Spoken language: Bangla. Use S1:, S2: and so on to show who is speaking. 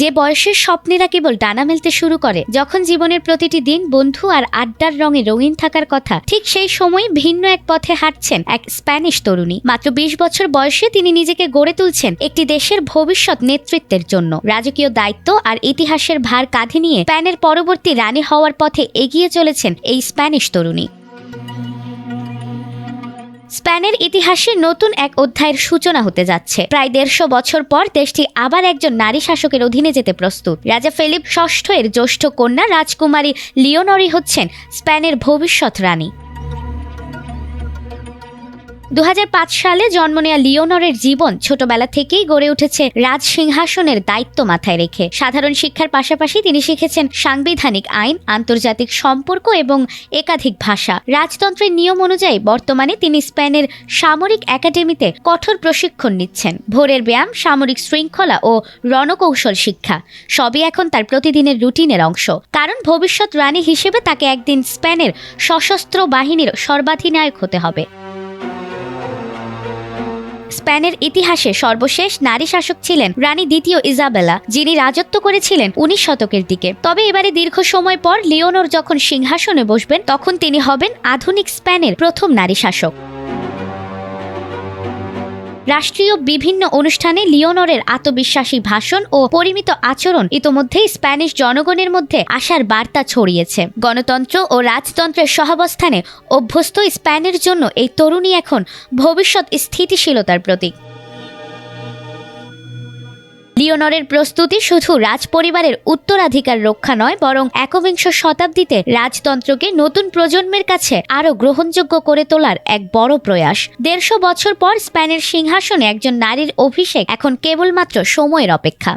S1: যে বয়সের স্বপ্নেরা কেবল ডানা মেলতে শুরু করে, যখন জীবনের প্রতিটি দিন বন্ধু আর আড্ডার রঙে রঙিন থাকার কথা, ঠিক সেই সময় ভিন্ন এক পথে হাঁটছেন এক স্প্যানিশ তরুণী। মাত্র বিশ বছর বয়সে তিনি নিজেকে গড়ে তুলছেন একটি দেশের ভবিষ্যৎ নেতৃত্বের জন্য। রাজকীয় দায়িত্ব আর ইতিহাসের ভার কাঁধে নিয়ে স্প্যানের পরবর্তী রানী হওয়ার পথে এগিয়ে চলেছেন এই স্প্যানিশ তরুণী। স্প্যানের ইতিহাসে নতুন এক অধ্যায়ের সূচনা হতে যাচ্ছে। প্রায় দেড়শো বছর পর দেশটি আবার একজন নারী শাসকের অধীনে যেতে প্রস্তুত। রাজা ফিলিপ ষষ্ঠ এর জ্যৈষ্ঠ কন্যা রাজকুমারী লিওনরি হচ্ছেন স্প্যানের ভবিষ্যৎ রানী। দু হাজার পাঁচ সালে জন্ম নেওয়া লিওনরের জীবন ছোটবেলা থেকেই গড়ে উঠেছে রাজ সিংহাসনের দায়িত্ব মাথায় রেখে। সাধারণ শিক্ষার পাশাপাশি তিনি শিখেছেন সাংবিধানিক আইন, আন্তর্জাতিক সম্পর্ক এবং একাধিক ভাষা। রাজতন্ত্রের নিয়ম অনুযায়ী বর্তমানে তিনি স্পেনের সামরিক একাডেমিতে কঠোর প্রশিক্ষণ নিচ্ছেন। ভোরের ব্যায়াম, সামরিক শৃঙ্খলা ও রণকৌশল শিক্ষা সবই এখন তার প্রতিদিনের রুটিনের অংশ। কারণ ভবিষ্যৎ রানী হিসেবে তাকে একদিন স্পেনের সশস্ত্র বাহিনীর সর্বাধিনায়ক হতে হবে। স্পেনের ইতিহাসে সর্বশেষ নারী শাসক ছিলেন রানী দ্বিতীয় ইজাবেলা, যিনি রাজত্ব করেছিলেন উনিশ শতকের দিকে। তবে এবারে দীর্ঘ সময় পর লিওনোর যখন সিংহাসনে বসবেন, তখন তিনি হবেন আধুনিক স্পেনের প্রথম নারী শাসক। রাষ্ট্রীয় বিভিন্ন অনুষ্ঠানে লিওনরের আত্মবিশ্বাসী ভাষণ ও পরিমিত আচরণ ইতোমধ্যেই স্প্যানিশ জনগণের মধ্যে আশার বার্তা ছড়িয়েছে। গণতন্ত্র ও রাজতন্ত্রের সহাবস্থানে অভ্যস্ত স্প্যানের জন্য এই তরুণী এখন ভবিষ্যৎ স্থিতিশীলতার প্রতীক। লিওনরের প্রস্তুতি শুধু রাজপরিবারের উত্তরাধিকার রক্ষা নয়, বরং একবিংশ শতাব্দীতে রাজতন্ত্রকে নতুন প্রজন্মের কাছে আরও গ্রহণযোগ্য করে তোলার এক বড় প্রয়াস। দেড়শো বছর পর স্পেনের সিংহাসনে একজন নারীর অভিষেক এখন কেবলমাত্র সময়ের অপেক্ষা।